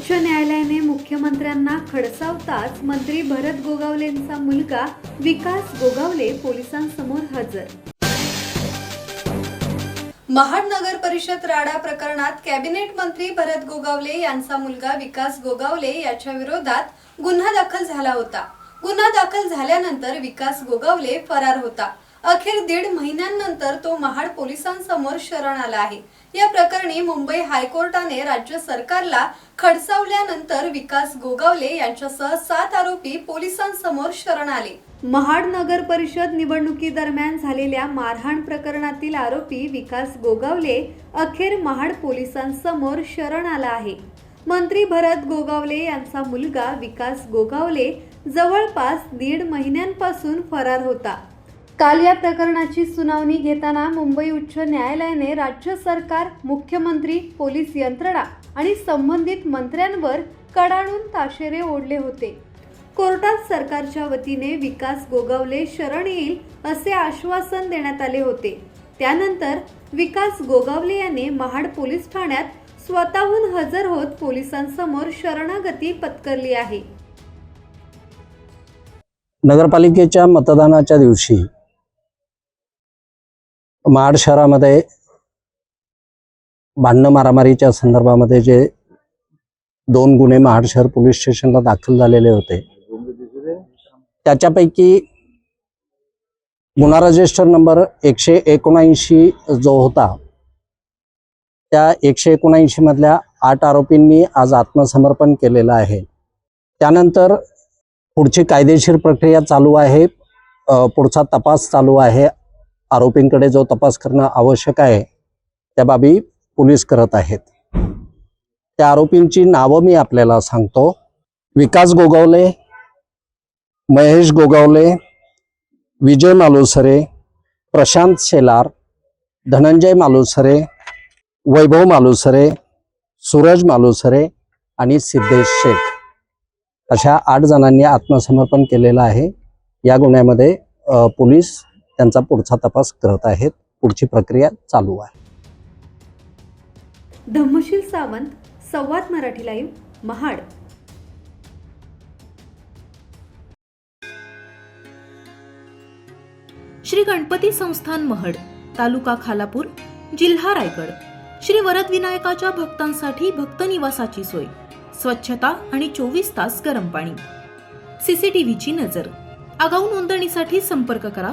उच्च न्यायालयाने मुख्यमंत्र्यांना खडसावताच मंत्री भरत गोगावलेंचा मुलगा विकास गोगावले पोलिसांसमोर हजर. महाड नगर परिषद राडा प्रकरणात कॅबिनेट मंत्री भरत गोगावले यांचा मुलगा विकास गोगावले याच्या विरोधात गुन्हा दाखल झाला होता. गुन्हा दाखल झाल्यानंतर विकास गोगावले फरार होता. अखेर दीड महिन्यांनंतर तो महाड पोलिसांसमोर शरण आला आहे. या प्रकरणी मुंबई हायकोर्टाने राज्य सरकारला खडसावल्यानंतर विकास गोगावले यांच्यासह सात आरोपी पोलिसांसमोर शरण आले. महाड नगर परिषद निवडणुकीदरम्यान झालेल्या मारहाण प्रकरणातील आरोपी विकास गोगावले अखेर महाड पोलिसांसमोर शरण आला आहे. मंत्री भरत गोगावले यांचा मुलगा विकास गोगावले जवळपास दीड महिन्यांपासून फरार होता. काल या प्रकरणाची सुनावणी घेताना मुंबई उच्च न्यायालयाने राज्य सरकार मुख्यमंत्री पोलीस यंत्रणा आणि संबंधित मंत्र्यांवर कडाडून ताशेरे ओढले होते. कोर्टात सरकारच्या वतीने विकास गोगावले शरण येईल असे आश्वासन देण्यात आले होते. त्यानंतर विकास गोगावले याने महाड पोलीस ठाण्यात स्वतःहून हजर होत पोलिसांसमोर शरणागती पत्करली आहे. नगरपालिकेच्या मतदानाच्या दिवशी महाड शहरामध्ये भांडणं मारामारीच्या संदर्भामध्ये जे दोन गुन्हे महाड शहर पोलीस स्टेशनला दाखल झालेले होते. त्याच्यापैकी गुन्हा रजिस्टर नंबर एकशे एकोणऐंशी जो होता त्या एकशे एकोणऐंशी मधल्या आठ आरोपींनी आज आत्मसमर्पण केलेलं आहे. त्यानंतर पुढची कायदेशीर प्रक्रिया चालू आहे. पुढचा तपास चालू आहे. आरोपींकडे जो तपास करणं आवश्यक आहे त्या बाबी पोलीस करत आहेत. त्या आरोपींची नावं मी आपल्याला सांगतो. विकास गोगावले महेश गोगावले विजय मालुसरे प्रशांत शेलार धनंजय मालुसरे वैभव मालुसरे सूरज मालुसरे आणि सिद्धेश शेख अशा आठ जणांनी आत्मसमर्पण केलेलं आहे. या गुन्ह्यामध्ये पोलीस त्यांचा पुढचा तपास करत आहेत. पुढची प्रक्रिया चालू आहे. धम्मशील सावंत संवाद मराठी लाईव्ह महाड. श्री गणपती संस्थान महड तालुका खालापूर जिल्हा रायगड. श्री वरद विनायकाच्या भक्तांसाठी भक्त निवासाची सोय. स्वच्छता आणि चोवीस तास गरम पाणी. सीसीटीव्हीची नजर. आगाऊ नोंदणीसाठी संपर्क करा